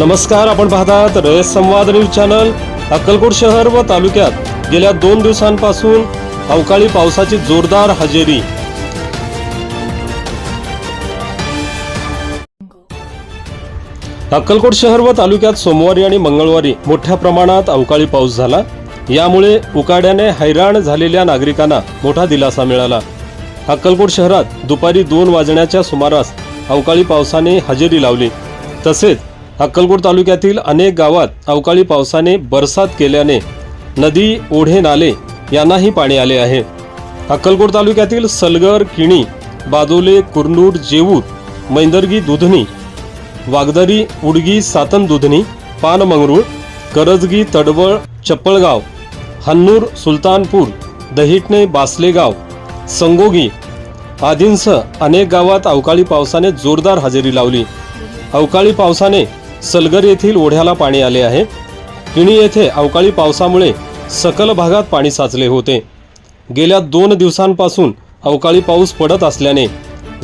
नमस्कार आपण पाहतात रयत संवाद न्यूज चॅनल. अक्कलकोट शहर व तालुक्यात गेल्या दोन दिवसांपासून अवकाळी पावसाची जोरदार हजेरी. अक्कलकोट शहर व तालुक्यात सोमवारी आणि मंगळवारी मोठ्या प्रमाणात अवकाळी पाऊस झाला. यामुळे उकाड्याने हैराण झालेल्या नागरिकांना मोठा दिलासा मिळाला. अक्कलकोट शहरात दुपारी दोन वाजण्याच्या सुमारास अवकाळी पावसाने हजेरी लावली. तसेच अक्कलकोट तालुक्यातील अनेक गावात अवकाळी पावसाने बरसात केल्याने नदी ओढे नाले यांनाही पाणी आले आहे. अक्कलकोट तालुक्यातील सलगर किणी बादोले कुरनूर जेऊर मैंदर्गी दुधनी वागदरी उडगी सातन दुधनी पानमंगरूळ करजगी तडवळ चप्पळगाव हन्नूर सुलतानपूर दहिटणे बासलेगाव संगोगी आदींसह अनेक गावात अवकाळी पावसाने जोरदार हजेरी लावली. अवकाळी पावसाने सलगर येथील ओढ्याला पाणी आले आहे. किणी येथे अवकाळी पावसामुळे सकल भागात पाणी साचले होते. गेल्या दोन दिवसांपासून अवकाळी पाऊस पडत असल्याने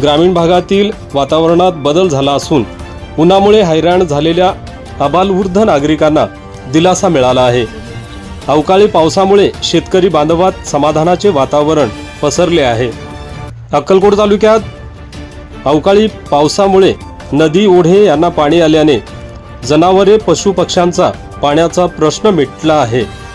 ग्रामीण भागातील वातावरणात बदल झाला असून उन्हामुळे हैराण झालेल्या अबालवृद्ध नागरिकांना दिलासा मिळाला आहे. अवकाळी पावसामुळे शेतकरी बांधवात समाधानाचे वातावरण पसरले आहे. अक्कलकोट तालुक्यात अवकाळी पावसामुळे नदी ओढे यांना पाणी आल्याने जनावरे पशुपक्ष्यांचा पाण्याचा प्रश्न मिटला आहे.